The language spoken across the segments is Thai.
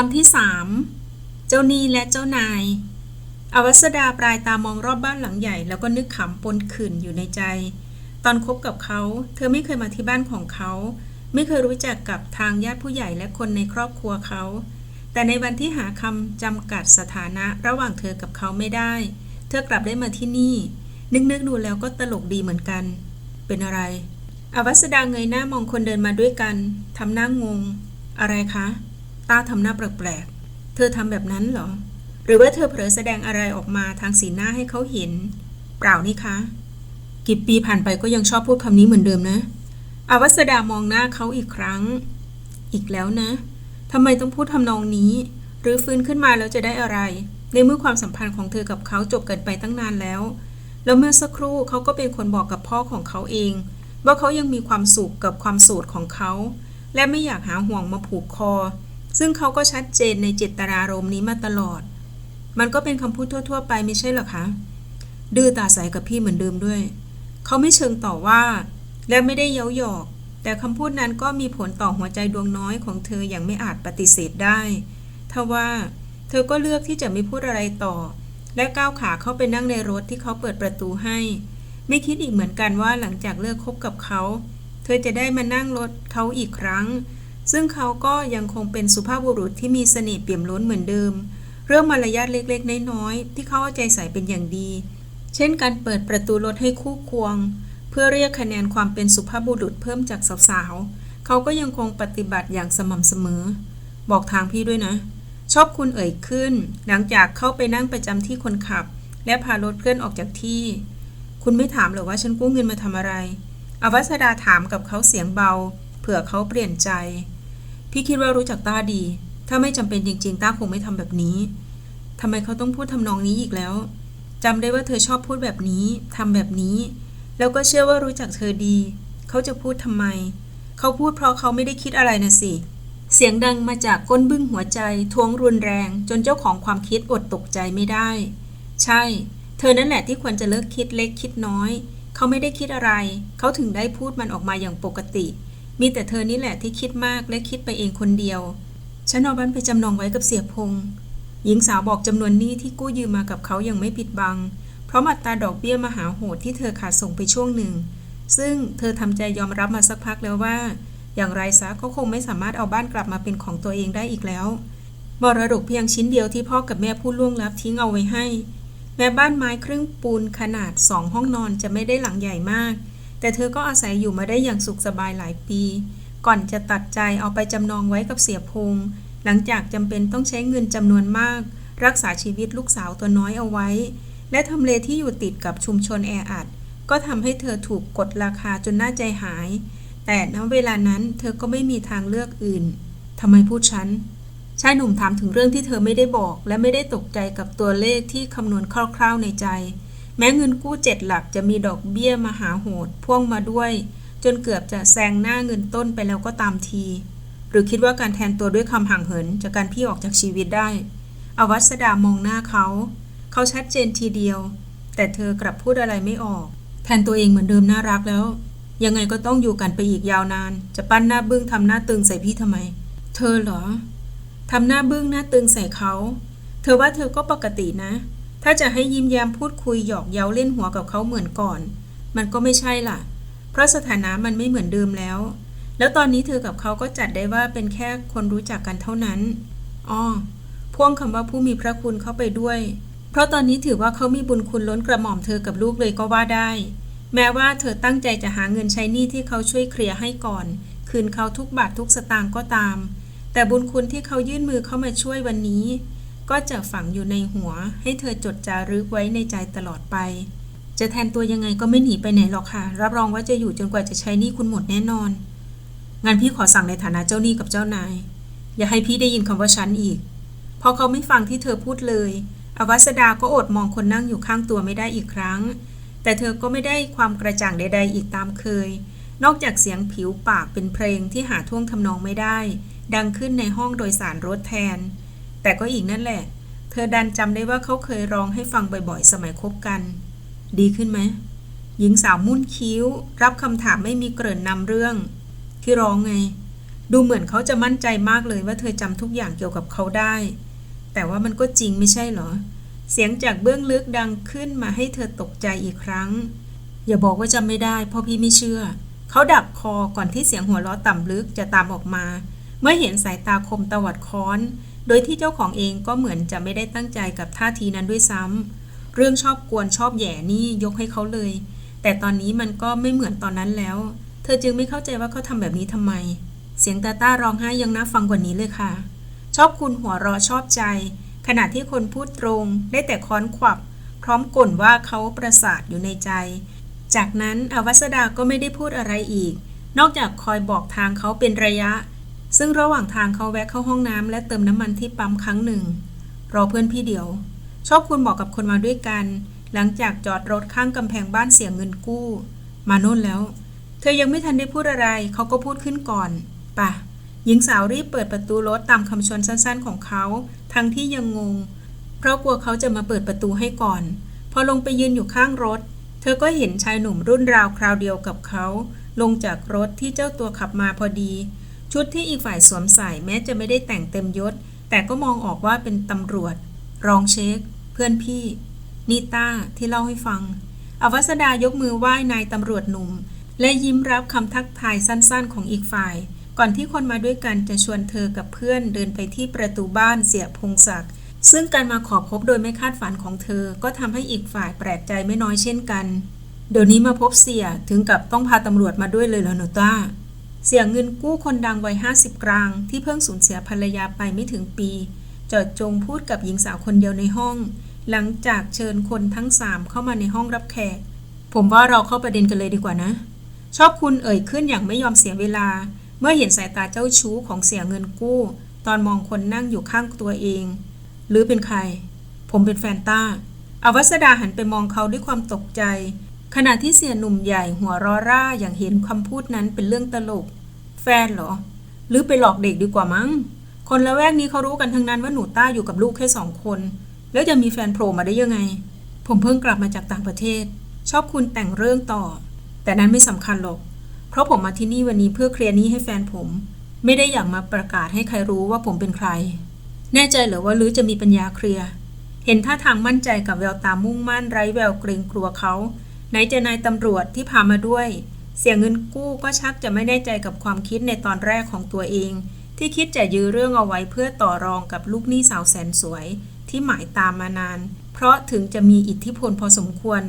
ตอนที่สามเจ้าหนี้และเจ้านาย อวัสดาปลายตามองรอบบ้านหลังใหญ่ แล้วก็นึกขำปนขื่นอยู่ในใจ ตอนคบกับเขา เธอไม่เคยมาที่บ้านของเขา ไม่เคยรู้จักกับทางญาติผู้ใหญ่และคนในครอบครัวเขา แต่ในวันที่หาคำจำกัดสถานะระหว่างเธอกับเขาไม่ได้ เธอกลับได้มาที่นี่ นึกๆดูแล้วก็ตลกดีเหมือนกัน เป็นอะไร อวัสดาเงยหน้ามองคนเดินมาด้วยกันทำหน้างง อะไรคะ ตาทำหน้าแปลกๆ เธอทำแบบนั้นเหรอ หรือว่าเธอเผลอแสดงอะไรออกมาทางสีหน้าให้เขาเห็น เปล่านี่คะ กี่ปีผ่านไปก็ยังชอบพูดคำนี้เหมือนเดิมนะอวัสดามองหน้าเขาอีกครั้ง อีกแล้วนะทำไมต้องพูดทำนองนี้ หรือฟื้นขึ้นมาแล้วจะได้อะไร ในเมื่อความสัมพันธ์ของเธอกับเขาจบกันไปตั้งนานแล้ว แล้วเมื่อสักครู่เขาก็เป็นคนบอกกับพ่อของเขาเอง ว่าเขายังมีความสุขกับความโสดของเขา และไม่อยากหาห่วงมาผูกคอ ซึ่งเขาก็ชัดเจนในเจตนารมณ์นี้มาตลอด มันก็เป็นคำพูดทั่ว ๆ ไปไม่ใช่หรอคะ ดื้อตาใสกับพี่เหมือนเดิมด้วย เขาไม่เชิงต่อว่า และไม่ได้เย้าหยอก แต่คำพูดนั้นก็มีผลต่อหัวใจดวงน้อยของเธออย่างไม่อาจปฏิเสธได้ทว่าเธอก็เลือกที่จะไม่พูดอะไรต่อ และก้าวขาเข้าไปนั่งในรถที่เขาเปิดประตูให้ ไม่คิดอีกเหมือนกันว่าหลังจากเลิกคบกับเขา เธอจะได้มานั่งรถเขาอีกครั้ง ซึ่งเขาก็ยังคงเป็นสุภาพบุรุษที่มีเสน่ห์เปี่ยมล้นเหมือนเดิม เรื่องมารยาทเล็กๆ น้อยๆ ที่เขาเอาใจใส่เป็นอย่างดี เช่นการเปิดประตูรถให้คู่ควง เพื่อเรียกคะแนนความเป็นสุภาพบุรุษเพิ่มจากสาวๆ เขาก็ยังคงปฏิบัติอย่างสม่ำเสมอ บอกทางพี่ด้วยนะ ชอบคุณเอ่ยขึ้น หลังจากเข้าไปนั่งประจำที่คนขับ และพารถเคลื่อนออกจากที่ คุณไม่ถามหรอว่าฉันกู้เงินมาทำอะไรอวัสดาถามกับเขาเสียงเบา เผื่อเขาเปลี่ยนใจ พี่คิดว่ารู้จักต้าดี ถ้าไม่จำเป็นจริงๆ ต้าคงไม่ทำแบบนี้ทำไมเขาต้องพูดทำนองนี้อีกแล้วจำได้ว่าเธอชอบพูดแบบนี้ทำแบบนี้ แล้วก็เชื่อว่ารู้จักเธอดี เขาจะพูดทำไม เขาพูดเพราะเขาไม่ได้คิดอะไรนะสิ เสียงดังมาจากก้นบึ้งหัวใจทวงรุนแรง จนเจ้าของความคิดอดตกใจไม่ได้ ใช่ เธอนั่นแหละที่ควรจะเลิกคิดเล็กคิดน้อย เขาไม่ได้คิดอะไร เขาถึงได้พูดมันออกมาอย่างปกติ มีแต่เธอนี่แหละที่คิดมากและคิดไปเองคนเดียว ฉันเอาบ้านไปจำนองไว้กับเสียพงษ์หญิงสาวบอกจำนวนหนี้ที่กู้ยืมมากับเขายังไม่ปิดบัง เพราะอัตราดอกเบี้ยมหาโหดที่เธอขาดส่งไปช่วงหนึ่ง ซึ่งเธอทำใจยอมรับมาสักพักแล้วว่า อย่างไรซะก็คงไม่สามารถเอาบ้านกลับมาเป็นของตัวเองได้อีกแล้วมรดกเพียงชิ้นเดียวที่พ่อกับแม่ผู้ล่วงลับทิ้งเอาไว้ให้ แม้บ้านไม้ครึ่งปูนขนาดสองห้องนอนจะไม่ได้หลังใหญ่มาก แต่เธอก็อาศัยอยู่มาได้อย่างสุขสบายหลายปี ก่อนจะตัดใจเอาไปจำนองไว้กับเสียพงษ์หลังจากจำเป็นต้องใช้เงินจำนวนมาก รักษาชีวิตลูกสาวตัวน้อยเอาไว้ และทำเลที่อยู่ติดกับชุมชนแออัดก็ทำให้เธอถูกกดราคาจนน่าใจหาย แต่ณเวลานั้นเธอก็ไม่มีทางเลือกอื่นทำไมพูดฉันชายหนุ่มถามถึงเรื่องที่เธอไม่ได้บอก และไม่ได้ตกใจกับตัวเลขที่คำนวณคร่าวๆในใจ แม้เงินกู้เจ็ดหลักจะมีดอกเบี้ยมหาโหดพ่วงมาด้วย จนเกือบจะแซงหน้าเงินต้นไปแล้วก็ตามที หรือคิดว่าการแทนตัวด้วยคำห่างเหินจากการพี่ออกจากชีวิตได้ อวัสดามองหน้าเขา เขาชัดเจนทีเดียว แต่เธอกลับพูดอะไรไม่ออก แทนตัวเองเหมือนเดิมน่ารักแล้ว ยังไงก็ต้องอยู่กันไปอีกยาวนาน จะปั้นหน้าบึ้งทำหน้าตึงใส่พี่ทำไม เธอเหรอทำหน้าบึ้งหน้าตึงใส่เขา เธอว่าเธอก็ปกตินะ ถ้าจะให้ยิ้มแย้มพูดคุยหยอกเย้าเล่นหัวกับเขาเหมือนก่อน มันก็ไม่ใช่ล่ะ เพราะสถานะมันไม่เหมือนเดิมแล้ว แล้วตอนนี้เธอกับเขาก็จัดได้ว่าเป็นแค่คนรู้จักกันเท่านั้นอ้อพ่วงคำว่าผู้มีพระคุณเข้าไปด้วย เพราะตอนนี้ถือว่าเขามีบุญคุณล้นกระหม่อมเธอกับลูกเลยก็ว่าได้ แม้ว่าเธอตั้งใจจะหาเงินใช้หนี้ที่เขาช่วยเคลียร์ให้ก่อน คืนเขาทุกบาททุกสตางค์ก็ตาม แต่บุญคุณที่เขายื่นมือเข้ามาช่วยวันนี้ ก็จะฝังอยู่ในหัว ให้เธอจดจารึกไว้ในใจตลอดไป จะแทนตัวยังไงก็ไม่หนีไปไหนหรอกค่ะ รับรองว่าจะอยู่จนกว่าจะใช้หนี้คุณหมดแน่นอน งั้นพี่ขอสั่งในฐานะเจ้าหนี้กับเจ้านาย อย่าให้พี่ได้ยินคำว่าฉันอีก พอเขาไม่ฟังที่เธอพูดเลย อวัสดาก็อดมองคนนั่งอยู่ข้างตัวไม่ได้อีกครั้ง แต่เธอก็ไม่ได้ความกระจ่างใด ๆ อีกตามเคย นอกจากเสียงผิวปากเป็นเพลงที่หาท่วงทำนองไม่ได้ ดังขึ้นในห้องโดยสารรถแทน แต่ก็อีกนั่นแหละ เธอดันจำได้ว่าเขาเคยร้องให้ฟังบ่อยๆ สมัยคบกัน ดีขึ้นไหม หญิงสาวมุ่นคิ้ว รับคำถามไม่มีเกริ่นนำเรื่อง ที่ร้องไง ดูเหมือนเขาจะมั่นใจมากเลยว่าเธอจำทุกอย่างเกี่ยวกับเขาได้ แต่ว่ามันก็จริงไม่ใช่เหรอ เสียงจากเบื้องลึกดังขึ้นมาให้เธอตกใจอีกครั้ง อย่าบอกว่าจำไม่ได้ เพราะพี่ไม่เชื่อ เขาดับคอก่อนที่เสียงหัวเราะต่ำลึกจะตามออกมา เมื่อเห็นสายตาคมตวัดค้อน โดยที่เจ้าของเองก็เหมือนจะไม่ได้ตั้งใจกับท่าทีนั้นด้วยซ้ำเรื่องชอบกวนชอบแย่นี่ยกให้เขาเลย แต่ตอนนี้มันก็ไม่เหมือนตอนนั้นแล้ว เธอจึงไม่เข้าใจว่าเขาทำแบบนี้ทำไม เสียงตาต้าร้องไห้ยังน่าฟังกว่านี้เลยค่ะ ชอบคุณหัวเราะชอบใจ ขณะที่คนพูดตรงได้แต่ค้อนขวับ พร้อมก่นว่าเขาประสาทอยู่ในใจ จากนั้นอวัสดาก็ไม่ได้พูดอะไรอีก นอกจากคอยบอกทางเขาเป็นระยะ ซึ่งระหว่างทางเขาแวะเข้าห้องน้ำและเติมน้ำมันที่ปั๊มครั้งหนึ่ง รอเพื่อนพี่เดียว ชอบคุณบอกกับคนมาด้วยกัน หลังจากจอดรถข้างกำแพงบ้านเสียงเงินกู้ มาโน่นแล้ว เธอยังไม่ทันได้พูดอะไร เขาก็พูดขึ้นก่อนป่ะหญิงสาวรีบเปิดประตูรถตามคำชวนสั้นๆ ของเขา ทั้งที่ยังงง เพราะกลัวเขาจะมาเปิดประตูให้ก่อน พอลงไปยืนอยู่ข้างรถ เธอก็เห็นชายหนุ่มรุ่นราวคราวเดียวกับเขา ลงจากรถที่เจ้าตัวขับมาพอดี ชุดที่อีกฝ่ายสวมใส่แม้จะไม่ได้แต่งเต็มยศ แต่ก็มองออกว่าเป็นตำรวจ รองเช็คเพื่อนพี่ นิต้าที่เล่าให้ฟัง อวัสดายกมือไหว้นายตำรวจหนุ่ม และยิ้มรับคำทักทายสั้นๆ ของอีกฝ่าย ก่อนที่คนมาด้วยกันจะชวนเธอกับเพื่อนเดินไปที่ประตูบ้านเสียพงศักดิ์ซึ่งการมาขอพบโดยไม่คาดฝันของเธอ ก็ทำให้อีกฝ่ายแปลกใจไม่น้อยเช่นกัน เดี๋ยวนี้มาพบเสียถึงกับต้องพาตำรวจมาด้วยเลยเหรอหนูต้า เสียเงินกู้คนดังวัยห้าสิบกลาง ที่เพิ่งสูญเสียภรรยาไปไม่ถึงปี จอดจงพูดกับหญิงสาวคนเดียวในห้อง หลังจากเชิญคนทั้งสามเข้ามาในห้องรับแขก ผมว่าเราเข้าประเด็นกันเลยดีกว่านะ ชอบคุณเอ่ยขึ้นอย่างไม่ยอมเสียเวลา เมื่อเห็นสายตาเจ้าชู้ของเสียเงินกู้ ตอนมองคนนั่งอยู่ข้างตัวเอง หรือเป็นใคร ผมเป็นแฟนต้าอวัสดาหันไปมองเขาด้วยความตกใจ ขณะที่เสียหนุ่มใหญ่หัวเรอร่าอย่างเห็นคำพูดนั้นเป็นเรื่องตลก แฟนเหรอ หรือไปหลอกเด็กดีกว่ามั้ง คนละแวกนี้เขารู้กันทั้งนั้นว่าหนูต้าอยู่กับลูกแค่สองคน แล้วจะมีแฟนโผล่มาได้ยังไง ผมเพิ่งกลับมาจากต่างประเทศ ชอบคุณแต่งเรื่องต่อ แต่นั้นไม่สำคัญหรอก เพราะผมมาที่นี่วันนี้เพื่อเคลียร์นี้ให้แฟนผม ไม่ได้อยากมาประกาศให้ใครรู้ว่าผมเป็นใคร แน่ใจเหรือว่าลือจะมีปัญญาเคลียร์เห็นท่าทางมั่นใจกับแววตามุ่งมั่นไร้แววเกรงกลัวเขาไหนจะนายตำรวจที่พามาด้วย เสียเงินกู้ก็ชักจะไม่แน่ใจกับความคิดในตอนแรกของตัวเอง ที่คิดจะยื้อเรื่องเอาไว้เพื่อต่อรองกับลูกหนี้สาวแสนสวย ที่หมายตามมานาน เพราะถึงจะมีอิทธิพลพอสมควร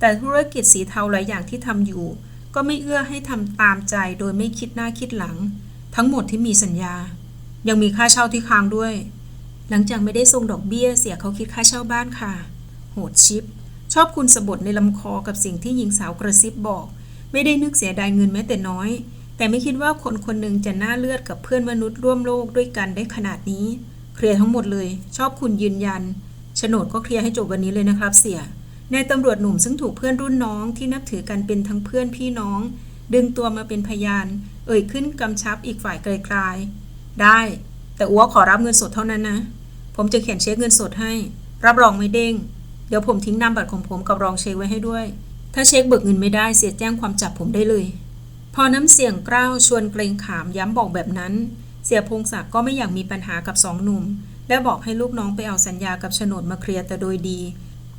แต่ธุรกิจสีเทาหลายอย่างที่ทำอยู่ ก็ไม่เอื้อให้ทำตามใจโดยไม่คิดหน้าคิดหลัง ทั้งหมดที่มีสัญญา ยังมีค่าเช่าที่ค้างด้วย หลังจากไม่ได้ส่งดอกเบี้ยเสียเขาคิดค่าเช่าบ้านค่ะ โหดชิป ชอบคุณสะบดในลำคอกับสิ่งที่หญิงสาวกระซิบบอก ไม่ได้นึกเสียดายเงินแม้แต่น้อย แต่ไม่คิดว่าคนคนหนึ่งจะน่าเลือดกับเพื่อนมนุษย์ร่วมโลกด้วยกันได้ขนาดนี้ เคลียร์ทั้งหมดเลย ชอบคุณยืนยันโฉนดก็เคลียร์ให้จบวันนี้เลยนะครับ เสียนายตำรวจหนุ่มซึ่งถูกเพื่อนรุ่นน้องที่นับถือกันเป็นทั้งเพื่อนพี่น้อง ดึงตัวมาเป็นพยาน เอ่ยขึ้นกำชับอีกฝ่ายไกลๆได้ แต่อัวขอรับเงินสดเท่านั้นนะ ผมจะเขียนเช็คเงินสดให้ รับรองไม่เด้ง เดี๋ยวผมทิ้งนามบัตรของผมกับรองเช็คไว้ให้ด้วย ถ้าเช็คเบิกเงินไม่ได้เสียแจ้งความจับผมได้เลย พอน้ำเสียงกล้าวชวนเกรงขามย้ำบอกแบบนั้น เสียพงศักดิ์ก็ไม่อยากมีปัญหากับสองหนุ่ม และบอกให้ลูกน้องไปเอาสัญญากับโฉนดมาเคลียร์แต่โดยดี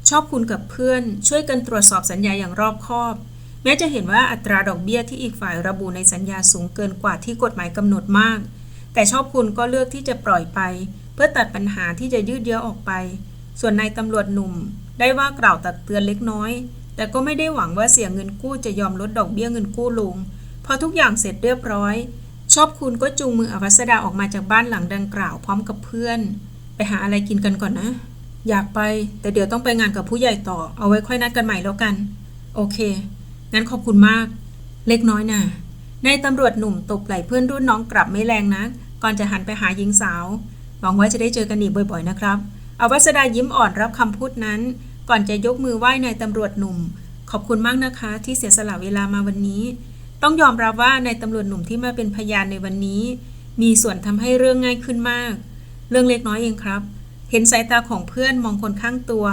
ชอบคุณกับเพื่อน ช่วยกันตรวจสอบสัญญาอย่างรอบคอบ แม้จะเห็นว่าอัตราดอกเบี้ยที่อีกฝ่ายระบุในสัญญาสูงเกินกว่าที่กฎหมายกำหนดมาก แต่ชอบคุณก็เลือกที่จะปล่อยไป เพื่อตัดปัญหาที่จะยืดเยื้อออกไป ส่วนนายตำรวจหนุ่มได้ว่ากล่าวตักเตือนเล็กน้อย แต่ก็ไม่ได้หวังว่าเสียเงินกู้จะยอมลดดอกเบี้ยเงินกู้ลง พอทุกอย่างเสร็จเรียบร้อย ชอบคุณก็จูงมืออภัสดาออกมาจากบ้านหลังดังกล่าวพร้อมกับเพื่อน ไปหาอะไรกินกันก่อนนะ อยากไป แต่เดี๋ยวต้องไปงานกับผู้ใหญ่ต่อ เอาไว้ค่อยนัดกันใหม่แล้วกัน โอเค งั้นขอบคุณมาก เล็กน้อยนะ่ะนายตำรวจหนุ่มตบไหล่เพื่อนรุ่นน้องกลับไม่แรงนัก ก่อนจะหันไปหาหญิงสาว หวังว่าจะได้เจอกันอีกบ่อยๆนะครับอวัสดายิ้มอ่อนรับคำพูดนั้น ก่อนจะยกมือไหว้นายตำรวจหนุ่ม ขอบคุณมากนะคะ ที่เสียสละเวลามาวันนี้ ต้องยอมรับว่านายตำรวจหนุ่มที่มาเป็นพยานในวันนี้ มีส่วนทำให้เรื่องง่ายขึ้นมาก เรื่องเล็กน้อยเองครับ เห็นสายตาของเพื่อนมองคนข้างตัว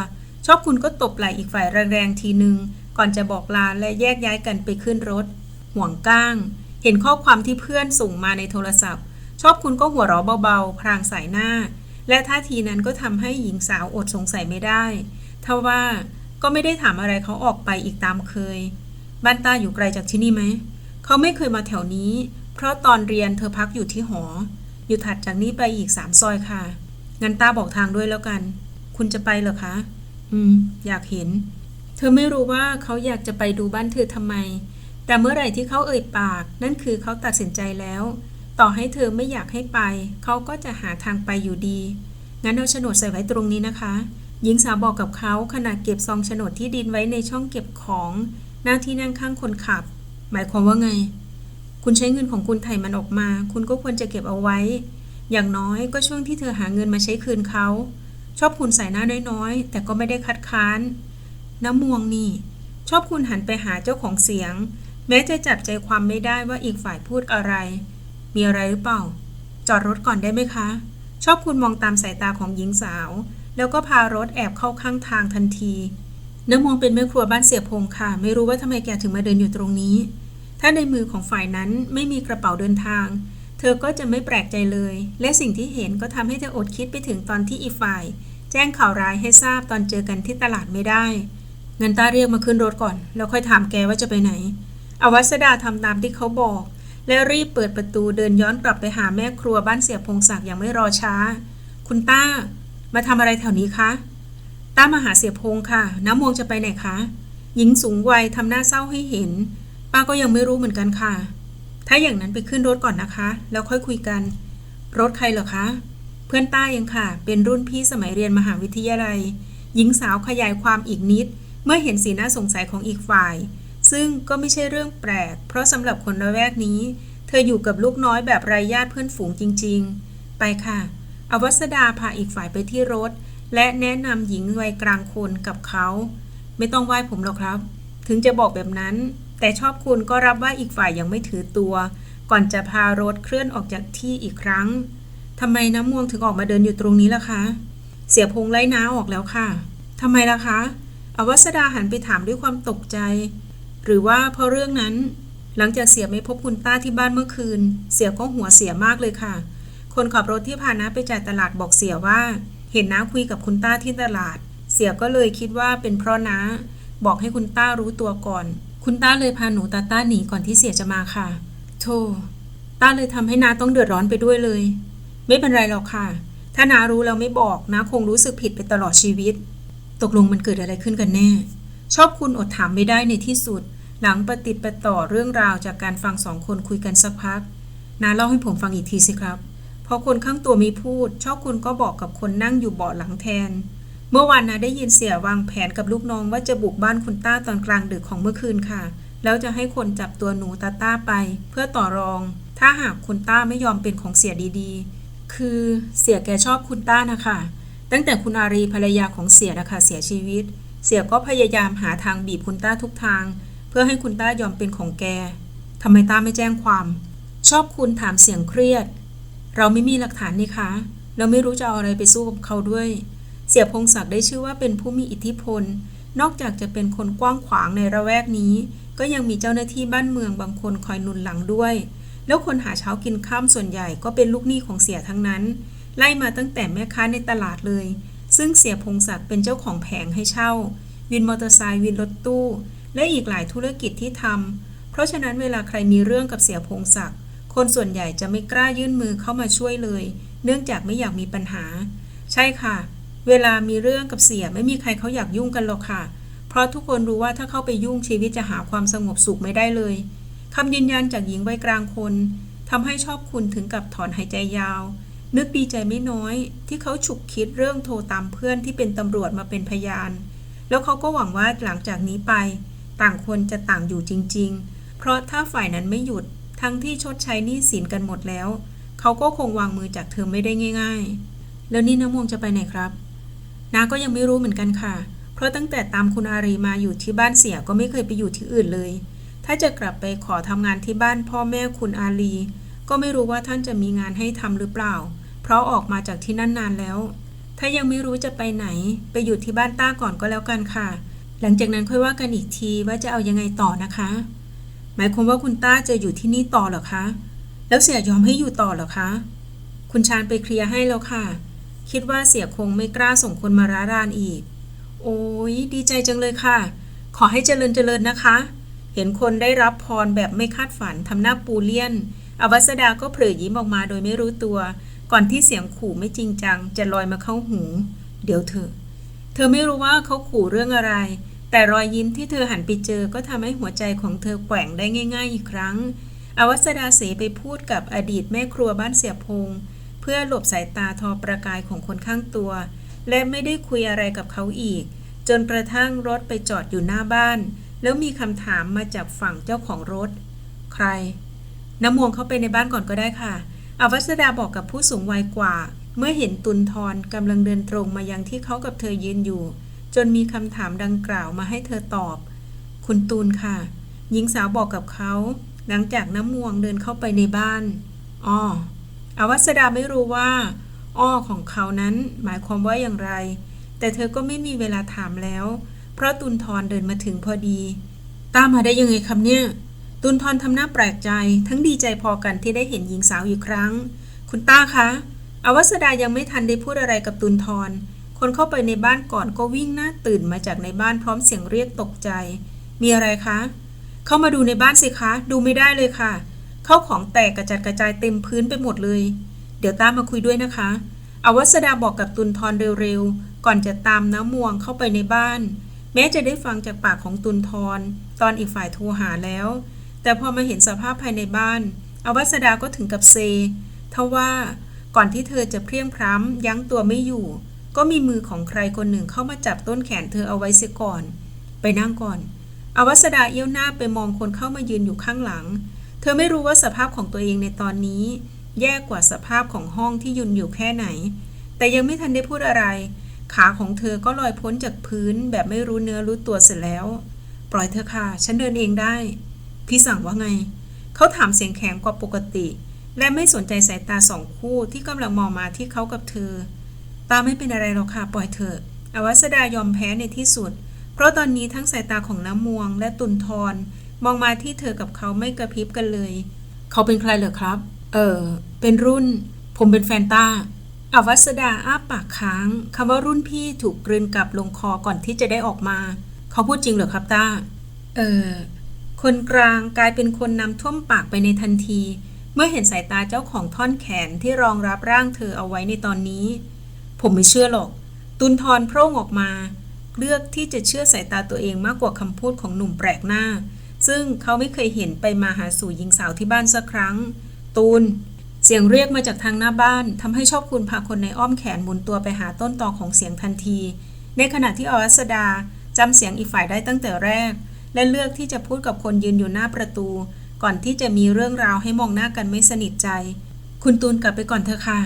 ชอบคุณก็ตบไหล่อีกฝ่ายแรงๆทีหนึ่งก่อนจะบอกลาและแยกย้ายกันไปขึ้นรถ ห่วงก้าง เห็นข้อความที่เพื่อนส่งมาในโทรศัพท์ ชอบคุณก็หัวเราะเบาๆ พรางสายหน้า และท่าทีนั้นก็ทำให้หญิงสาวอดสงสัยไม่ได้ ทว่าก็ไม่ได้ถามอะไรเขาออกไปอีกตามเคย บ้านตาอยู่ไกลจากที่นี่ไหม เขาไม่เคยมาแถวนี้ เพราะตอนเรียนเธอพักอยู่ที่หอ อยู่ถัดจากนี้ไปอีกสามซอยค่ะ งั้นตาบอกทางด้วยแล้วกัน คุณจะไปเหรอคะ อืม อยากเห็น เธอไม่รู้ว่าเขาอยากจะไปดูบ้านเธอทำไม แต่เมื่อไหร่ที่เขาเอ่ยปาก นั่นคือเขาตัดสินใจแล้ว ต่อให้เธอไม่อยากให้ไป เขาก็จะหาทางไปอยู่ดี งั้นเอาโฉนดใส่ไว้ตรงนี้นะคะ หญิงสาวบอกกับเขาขณะเก็บซองโฉนดที่ดินไว้ในช่องเก็บของหน้าที่นั่งข้างคนขับ หมายความว่าไง คุณใช้เงินของคุณไถ่มันออกมา คุณก็ควรจะเก็บเอาไว้ อย่างน้อยก็ช่วงที่เธอหาเงินมาใช้คืนเขา ชอบคุณใส่หน้าน้อยๆแต่ก็ไม่ได้คัดค้าน น้ำมวงนี่ ชอบคุณหันไปหาเจ้าของเสียง แม้จะจับใจความไม่ได้ว่าอีกฝ่ายพูดอะไร มีอะไรหรือเปล่า จอดรถก่อนได้ไหมคะ ชอบคุณมองตามสายตาของหญิงสาว แล้วก็พารถแอบเข้าข้างทางทันทีน้ำมวงเป็นแม่ครัวบ้านเสียพงค่ะ ไม่รู้ว่าทำไมแกถึงมาเดินอยู่ตรงนี้ ถ้าในมือของฝ่ายนั้นไม่มีกระเป๋าเดินทาง เธอก็จะไม่แปลกใจเลย และสิ่งที่เห็นก็ทำให้เธออดคิดไปถึงตอนที่อีฝ่าย แจ้งข่าวร้ายให้ทราบตอนเจอกันที่ตลาดไม่ได้เงินตาเรียกมาขึ้นรถก่อน แล้วค่อยถามแกว่าจะไปไหน อวัสดาทำตามที่เขาบอก และรีบเปิดประตูเดินย้อนกลับไปหาแม่ครัวบ้านเสียพงศักดิ์อย่างไม่รอช้า คุณต้า มาทำอะไรแถวนี้คะตามาหาเสียพงค่ะ น้ำมวงจะไปไหนคะ หญิงสูงวัยทำหน้าเศร้าให้เห็น ป้าก็ยังไม่รู้เหมือนกันค่ะ ถ้าอย่างนั้นไปขึ้นรถก่อนนะคะ แล้วค่อยคุยกัน รถใครเหรอคะ เพื่อนต้ายังค่ะ เป็นรุ่นพี่สมัยเรียนมหาวิทยาลัย หญิงสาวขยายความอีกนิด เมื่อเห็นสีหน้าสงสัยของอีกฝ่าย ซึ่งก็ไม่ใช่เรื่องแปลก เพราะสำหรับคนละแวกนี้ เธออยู่กับลูกน้อยแบบไร้ญาติเพื่อนฝูงจริง ๆ ไปค่ะ อวัสดาพาอีกฝ่ายไปที่รถ และแนะนำหญิงวัยกลางคนกับเขา ไม่ต้องไหว้ผมหรอกครับ ถึงจะบอกแบบนั้น แต่ชอบคุณก็รับว่าอีกฝ่ายยังไม่ถือตัว ก่อนจะพารถเคลื่อนออกจากที่อีกครั้งทำไมน้ำม่วงถึงออกมาเดินอยู่ตรงนี้ล่ะคะ เสียพงไล่น้าออกแล้วค่ะทำไมล่ะคะ อวัสดาหันไปถามด้วยความตกใจ หรือว่าเพราะเรื่องนั้น หลังจากเสียไม่พบคุณต้าที่บ้านเมื่อคืน เสียก็หัวเสียมากเลยค่ะ คนขับรถที่พาน้าไปจ่ายตลาดบอกเสียว่า เห็นน้าคุยกับคุณต้าที่ตลาด เสียก็เลยคิดว่าเป็นเพราะน้าบอกให้คุณต้ารู้ตัวก่อน คุณต้าเลยพาหนูตาต้าหนีก่อนที่เสียจะมาค่ะโธ่ต้าเลยทำให้น้าต้องเดือดร้อนไปด้วยเลย ไม่เป็นไรหรอกค่ะ ถ้าน้ารู้แล้วไม่บอกน้าคงรู้สึกผิดไปตลอดชีวิต ตกลงมันเกิดอะไรขึ้นกันแน่ ชอบคุณอดถามไม่ได้ในที่สุด หลังประติดประต่อเรื่องราวจากการฟังสองคนคุยกันสักพักน้าเล่าให้ผมฟังอีกทีสิครับ พอคนข้างตัวมีพูดชอบคุณก็บอกกับคนนั่งอยู่เบาะหลังแทน เมื่อวานนะได้ยินเสียวางแผนกับลูกน้องว่าจะบุกบ้านคุณต้าตอนกลางดึกของเมื่อคืนค่ะ แล้วจะให้คนจับตัวหนูตาต้าไป เพื่อต่อรอง ถ้าหากคุณต้าไม่ยอมเป็นของเสียดีๆ คือเสียแกชอบคุณต้านะคะ ตั้งแต่คุณอารีภรรยาของเสียนะคะเสียชีวิต เสียก็พยายามหาทางบีบคุณต้าทุกทาง เพื่อให้คุณต้ายอมเป็นของแกทำไมต้าไม่แจ้งความ ชอบคุณถามเสียงเครียด เราไม่มีหลักฐานนี่คะ เราไม่รู้จะเอาอะไรไปสู้กับเขาด้วย เสียพงศักดิ์ได้ชื่อว่าเป็นผู้มีอิทธิพล นอกจากจะเป็นคนกว้างขวางในระแวกนี้ ก็ยังมีเจ้าหน้าที่บ้านเมืองบางคนคอยหนุนหลังด้วย แล้วคนหาเช้ากินข้ามส่วนใหญ่ก็เป็นลูกหนี้ของเสียทั้งนั้น ไล่มาตั้งแต่แม่ค้าในตลาดเลย ซึ่งเสียพงศักดิ์เป็นเจ้าของแผงให้เช่า วินมอเตอร์ไซค์วินรถตู้ และอีกหลายธุรกิจที่ทำเพราะฉะนั้นเวลาใครมีเรื่องกับเสียพงศักดิ์ คนส่วนใหญ่จะไม่กล้ายื่นมือเข้ามาช่วยเลย เนื่องจากไม่อยากมีปัญหา ใช่ค่ะ เวลามีเรื่องกับเสียไม่มีใครเขาอยากยุ่งกันหรอกค่ะ เพราะทุกคนรู้ว่าถ้าเข้าไปยุ่งชีวิตจะหาความสงบสุขไม่ได้เลยคำยืนยันจากหญิงวัยกลางคนทำให้ชอบคุณถึงกับถอนหายใจยาว นึกดีใจไม่น้อย ที่เขาฉุกคิดเรื่องโทรตามเพื่อนที่เป็นตำรวจมาเป็นพยาน แล้วเขาก็หวังว่าหลังจากนี้ไป ต่างคนจะต่างอยู่จริง ๆ เพราะถ้าฝ่ายนั้นไม่หยุด ทั้งที่ชดใช้หนี้สินกันหมดแล้ว เขาก็คงวางมือจากเธอไม่ได้ง่าย ๆ แล้วนี่น้ำมวงจะไปไหนครับน้าก็ยังไม่รู้เหมือนกันค่ะ เพราะตั้งแต่ตามคุณอารีมาอยู่ที่บ้านเสียก็ไม่เคยไปอยู่ที่อื่นเลย ถ้าจะกลับไปขอทำงานที่บ้านพ่อแม่คุณอารี ก็ไม่รู้ว่าท่านจะมีงานให้ทำหรือเปล่า เพราะออกมาจากที่นั่นนานแล้ว ถ้ายังไม่รู้จะไปไหน ไปอยู่ที่บ้านต้าก่อนก็แล้วกันค่ะ หลังจากนั้นค่อยว่ากันอีกทีว่าจะเอายังไงต่อนะคะ หมายความว่าคุณต้าจะอยู่ที่นี่ต่อหรอคะ แล้วเสียยอมให้อยู่ต่อหรอคะ คุณชาญไปเคลียร์ให้แล้วค่ะ คิดว่าเสียคงไม่กล้าส่งคนมาร้ารานอีก โอ้ยดีใจจังเลยค่ะ ขอให้เจริญเจริญนะคะ เห็นคนได้รับพรแบบไม่คาดฝันทำหน้าปูเลี่ยน อวัสดาก็เผลอยิ้มออกมาโดยไม่รู้ตัว ก่อนที่เสียงขู่ไม่จริงจัง จะลอยมาเข้าหู เดี๋ยวเถอเธอไม่รู้ว่าเขาขู่เรื่องอะไร แต่รอยยิ้มที่เธอหันไปเจอก็ทำให้หัวใจของเธอแกว่งได้ง่าย ๆ อีกครั้ง อวัสดาเสไปพูดกับอดีตแม่ครัวบ้านเสียพง เพื่อหลบสายตาทอประกายของคนข้างตัว และไม่ได้คุยอะไรกับเขาอีก จนกระทั่งรถไปจอดอยู่หน้าบ้าน แล้วมีคำถามมาจากฝั่งเจ้าของรถ ใคร น้ำมวงเข้าไปในบ้านก่อนก็ได้ค่ะ อวัสดาบอกกับผู้สูงวัยกว่า เมื่อเห็นตุนทอนกำลังเดินตรงมายังที่เขากับเธอยืนอยู่ จนมีคำถามดังกล่าวมาให้เธอตอบ คุณตูนค่ะ หญิงสาวบอกกับเขา หลังจากน้ำมวงเดินเข้าไปในบ้าน อ้อ อวัสดาไม่รู้ว่า อ้อของเขานั้นหมายความว่าอย่างไร แต่เธอก็ไม่มีเวลาถามแล้ว เพราะตุนทอนเดินมาถึงพอดี ตามมาได้ยังไงคำเนี่ย ตุนทอนทำหน้าแปลกใจ ทั้งดีใจพอกันที่ได้เห็นหญิงสาวอีกครั้ง คุณต้าคะ อวัสดายังไม่ทันได้พูดอะไรกับตุนทอน คนเข้าไปในบ้านก่อนก็วิ่งหน้าตื่นมาจากในบ้านพร้อมเสียงเรียกตกใจ มีอะไรคะ เข้ามาดูในบ้านสิคะ ดูไม่ได้เลยค่ะ เข้าของแตกกระจัดกระจายเต็มพื้นไปหมดเลย เดี๋ยวตามมาคุยด้วยนะคะอวัสดาบอกกับตุนทอนเร็วๆ ก่อนจะตามน้ำมวงเข้าไปในบ้าน แม้จะได้ฟังจากปากของตุนทอนตอนอีกฝ่ายโทรหาแล้ว แต่พอมาเห็นสภาพภายในบ้าน อวัสดาก็ถึงกับเซทว่าก่อนที่เธอจะเพลียงพร้ำยั้งตัวไม่อยู่ ก็มีมือของใครคนหนึ่งเข้ามาจับต้นแขนเธอเอาไว้เสียก่อน ไปนั่งก่อนอวัสดาเอี้ยวหน้าไปมองคนเข้ามายืนอยู่ข้างหลัง เธอไม่รู้ว่าสภาพของตัวเองในตอนนี้ แย่กว่าสภาพของห้องที่ยืนอยู่แค่ไหน แต่ยังไม่ทันได้พูดอะไร ขาของเธอก็ลอยพ้นจากพื้นแบบไม่รู้เนื้อรู้ตัวเสร็จแล้ว ปล่อยเธอค่ะ ฉันเดินเองได้ พี่สั่งว่าไง เขาถามเสียงแข็งกว่าปกติ และไม่สนใจสายตาสองคู่ที่กำลังมองมาที่เขากับเธอ ตาไม่เป็นอะไรหรอกค่ะปล่อยเถอะอวัสดายอมแพ้ในที่สุด เพราะตอนนี้ทั้งสายตาของน้ำมวงและตุนทอนมองมาที่เธอกับเขาไม่กระพริบกันเลย เขาเป็นใครเหรอครับ เออ เป็นรุ่น ผมเป็นแฟนตาอวัสดาอ้าปากค้างคำว่ารุ่นพี่ถูกกลืนกลับลงคอก่อนที่จะได้ออกมา เขาพูดจริงเหรอครับตา เออ คนกลางกลายเป็นคนนำท่วมปากไปในทันที เมื่อเห็นสายตาเจ้าของท่อนแขนที่รองรับร่างเธอเอาไว้ในตอนนี้ ผมไม่เชื่อหรอก ตุนทอนโพร่งออกมา เลือกที่จะเชื่อสายตาตัวเองมากกว่าคำพูดของหนุ่มแปลกหน้า ซึ่งเขาไม่เคยเห็นไปมาหาสู่หญิงสาวที่บ้านสักครั้ง ตูน เสียงเรียกมาจากทางหน้าบ้านทำให้ชอบคุณพาคนในอ้อมแขนหมุนตัวไปหาต้นตอของเสียงทันที ในขณะที่อวัสดาจำเสียงอีกฝ่ายได้ตั้งแต่แรก และเลือกที่จะพูดกับคนยืนอยู่หน้าประตู ก่อนที่จะมีเรื่องราวให้มองหน้ากันไม่สนิทใจ คุณตูนกลับไปก่อนเถอะค่ะ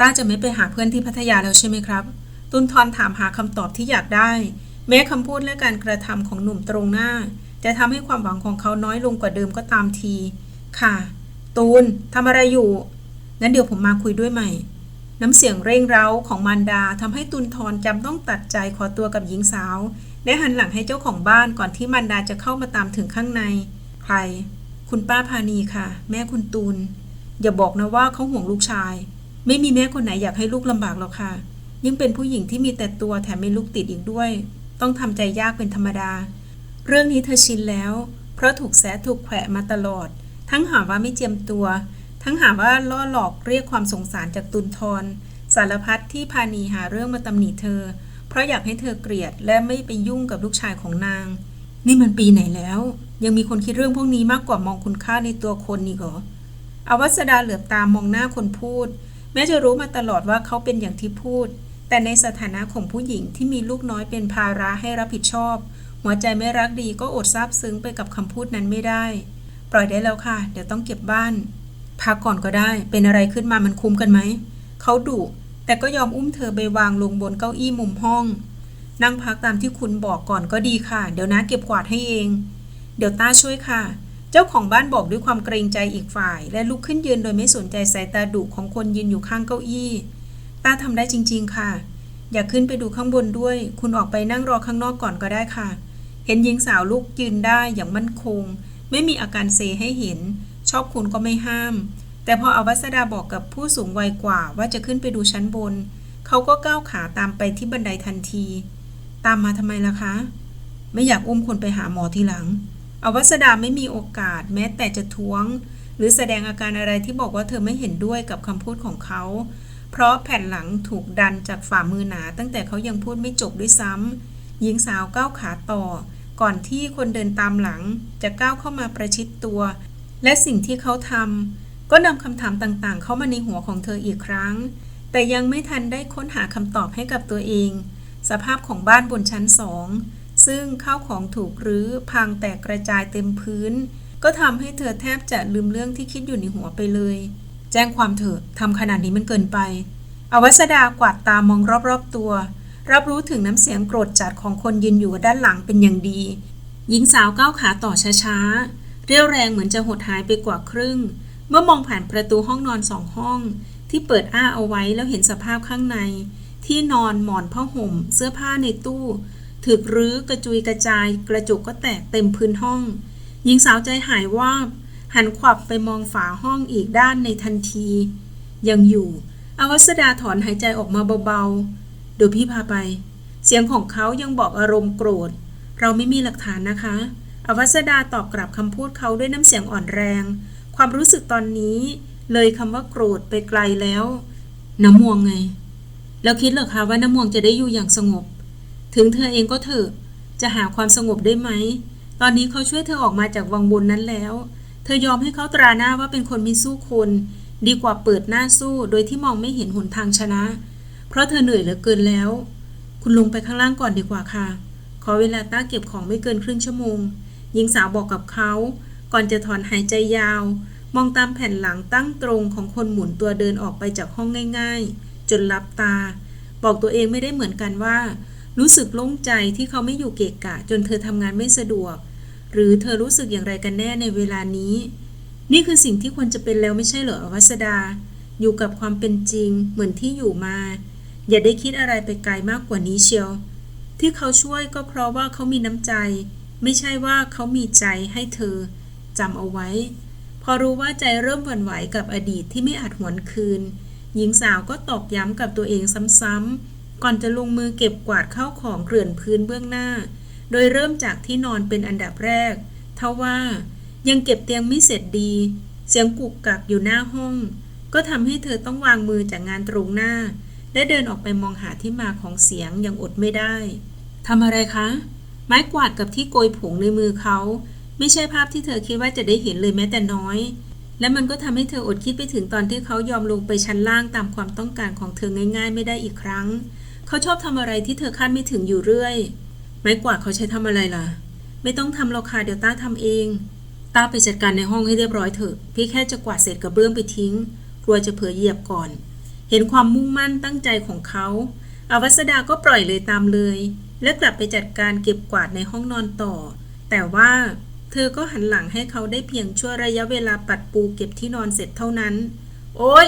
ต้าจะไม่ไปหาเพื่อนที่พัทยาแล้วใช่ไหมครับ ตุนทอนถามหาคำตอบที่อยากได้ แม้คำพูดและการกระทำของหนุ่มตรงหน้า จะทำให้ความหวังของเขาน้อยลงกว่าเดิมก็ตามที ค่ะ ตูนทำอะไรอยู่งั้นเดี๋ยวผมมาคุยด้วยใหม่ น้ำเสียงเร่งเร้าของมารดาทำให้ตุนทอนจำต้องตัดใจขอตัวกับหญิงสาว และหันหลังให้เจ้าของบ้านก่อนที่มารดาจะเข้ามาตามถึงข้างใน ใคร คุณป้าพานีค่ะ แม่คุณตูนอย่าบอกนะว่าเขาห่วงลูกชาย ไม่มีแม่คนไหนอยากให้ลูกลำบากหรอกค่ะ ยิ่งเป็นผู้หญิงที่มีแต่ตัวแถมมีลูกติดอีกด้วย ต้องทำใจยากเป็นธรรมดา เรื่องนี้เธอชินแล้ว เพราะถูกแสถูกแขวะมาตลอด ทั้งหาว่าไม่เจียมตัว ทั้งหาว่าล่อหลอกเรียกความสงสารจากตุนทอนสารพัดที่พานีหาเรื่องมาตำหนิเธอ เพราะอยากให้เธอเกลียดและไม่ไปยุ่งกับลูกชายของนาง นี่มันปีไหนแล้ว ยังมีคนคิดเรื่องพวกนี้มากกว่ามองคุณค่าในตัวคนนี่เหรออวัสดาเหลือบตามองหน้าคนพูด แม้จะรู้มาตลอดว่าเขาเป็นอย่างที่พูด แต่ในสถานะของผู้หญิงที่มีลูกน้อยเป็นภาระให้รับผิดชอบ หัวใจไม่รักดีก็อดซาบซึ้งไปกับคำพูดนั้นไม่ได้ ปล่อยได้แล้วค่ะ เดี๋ยวต้องเก็บบ้านพักก่อนก็ได้ เป็นอะไรขึ้นมามันคุ้มกันไหม เขาดุแต่ก็ยอมอุ้มเธอไปวางลงบนเก้าอี้มุมห้อง นั่งพักตามที่คุณบอกก่อนก็ดีค่ะ เดี๋ยวนะเก็บกวาดให้เอง เดี๋ยวต้าช่วยค่ะ จ้าของบ้านบอกด้วยความเกรงใจอีกฝ่าย และลุกขึ้นยืนโดยไม่สนใจสายตาดุของคนยืนอยู่ข้างเก้าอี้ ตาทำได้จริง ๆ ค่ะ อยากขึ้นไปดูข้างบนด้วย คุณออกไปนั่งรอข้างนอกก่อนก็ได้ค่ะ เห็นหญิงสาวลุกยืนได้อย่างมั่นคง ไม่มีอาการเซให้เห็น ชอบคุณก็ไม่ห้าม แต่พออวัสดาบอกกับผู้สูงวัยกว่าว่าจะขึ้นไปดูชั้นบน เขาก็ก้าวขาตามไปที่บันไดทันที ตามมาทำไมล่ะคะ ไม่อยากอุ้มคนไปหาหมอทีหลัง อวัสดาไม่มีโอกาสแม้แต่จะท้วง หรือแสดงอาการอะไรที่บอกว่าเธอไม่เห็นด้วยกับคำพูดของเขา เพราะแผ่นหลังถูกดันจากฝ่ามือหนา ตั้งแต่เขายังพูดไม่จบด้วยซ้ำหญิงสาวก้าวขาต่อ ก่อนที่คนเดินตามหลังจะก้าวเข้ามาประชิดตัว และสิ่งที่เขาทำก็นำคำถามต่างๆ เข้ามาในหัวของเธออีกครั้ง แต่ยังไม่ทันได้ค้นหาคำตอบให้กับตัวเอง สภาพของบ้านบนชั้นสอง ซึ่งข้าวของถูกรื้อพังแตกกระจายเต็มพื้น ก็ทำให้เธอแทบจะลืมเรื่องที่คิดอยู่ในหัวไปเลย แจ้งความเถอะทำขนาดนี้มันเกินไป อวัสดากวาดตามองรอบๆตัว รับรู้ถึงน้ำเสียงโกรธจัดของคนยืนอยู่ด้านหลังเป็นอย่างดี หญิงสาวก้าวขาต่อช้าๆ เรี่ยวแรงเหมือนจะหดหายไปกว่าครึ่ง เมื่อมองผ่านประตูห้องนอนสองห้อง ที่เปิดอ้าเอาไว้แล้วเห็นสภาพข้างใน ที่นอนหมอนผ้าห่ม เสื้อผ้าในตู้ ถึกรื้อกระจุยกระจาย กระจุกก็แตกเต็มพื้นห้อง หญิงสาวใจหายวาบหันขวับไปมองฝาห้องอีกด้านในทันที ยังอยู่อวัสดาถอนหายใจออกมาเบาๆเดี๋ยวพี่พาไป เสียงของเขายังบอกอารมณ์โกรธ เราไม่มีหลักฐานนะคะ อวัสดาตอบกลับคำพูดเขาด้วยน้ำเสียงอ่อนแรง ความรู้สึกตอนนี้ เลยคำว่าโกรธไปไกลแล้ว น้ำมวงไง แล้วคิดเหรอคะว่าน้ำมวงจะได้อยู่อย่างสงบ ถึงเธอเองก็เถอะจะหาความสงบได้ไหม ตอนนี้เขาช่วยเธอออกมาจากวังบนนั้นแล้ว เธอยอมให้เขาตราหน้าว่าเป็นคนมีสู้คน ดีกว่าเปิดหน้าสู้โดยที่มองไม่เห็นหนทางชนะ เพราะเธอเหนื่อยเหลือเกินแล้ว คุณลงไปข้างล่างก่อนดีกว่าค่ะ ขอเวลาต้าเก็บของไม่เกินครึ่งชั่วโมง หญิงสาวบอกกับเขา ก่อนจะถอนหายใจยาว มองตามแผ่นหลังตั้งตรงของคนหมุนตัวเดินออกไปจากห้องง่าย ๆ จนลับตา บอกตัวเองไม่ได้เหมือนกันว่า รู้สึกโล่งใจที่เขาไม่อยู่เกะกะ จนเธอทำงานไม่สะดวก หรือเธอรู้สึกอย่างไรกันแน่ในเวลานี้ นี่คือสิ่งที่ควรจะเป็นแล้วไม่ใช่เหรออวัสดา อยู่กับความเป็นจริงเหมือนที่อยู่มา อย่าได้คิดอะไรไปไกลมากกว่านี้เชียว ที่เขาช่วยก็เพราะว่าเขามีน้ำใจ ไม่ใช่ว่าเขามีใจให้เธอจำเอาไว้ พอรู้ว่าใจเริ่มหวั่นไหวกับอดีตที่ไม่อาจหวนคืน หญิงสาวก็ตอกย้ำกับตัวเองซ้ำๆ ก่อนจะลงมือเก็บกวาดเข้าของเกลื่อนพื้นเบื้องหน้า โดยเริ่มจากที่นอนเป็นอันดับแรก เท่าว่ายังเก็บเตียงไม่เสร็จดี เสียงกุกกักอยู่หน้าห้อง ก็ทำให้เธอต้องวางมือจากงานตรงหน้า และเดินออกไปมองหาที่มาของเสียงอย่างอดไม่ได้ทำอะไรคะ ไม้กวาดกับที่โกยผงในมือเขา ไม่ใช่ภาพที่เธอคิดว่าจะได้เห็นเลยแม้แต่น้อย และมันก็ทำให้เธออดคิดไปถึงตอนที่เขายอมลงไปชั้นล่างตามความต้องการของเธอง่าย ๆ ไม่ได้อีกครั้ง เขาชอบทำอะไรที่เธอคาดไม่ถึงอยู่เรื่อย ไม้กวาดเขาใช้ทำอะไรล่ะ ไม่ต้องทำหรอกค่ะเดี๋ยวต้าทำเอง ต้าไปจัดการในห้องให้เรียบร้อยเถอะ พี่แค่จะกวาดเศษกระเบื้องไปทิ้ง กลัวจะเผลอเหยียบก่อน เห็นความมุ่งมั่นตั้งใจของเขาอวัสดาก็ปล่อยเลยตามเลย และกลับไปจัดการเก็บกวาดในห้องนอนต่อ แต่ว่าเธอก็หันหลังให้เขาได้เพียงชั่วระยะเวลาปัดปูเก็บที่นอนเสร็จเท่านั้น โอ๊ย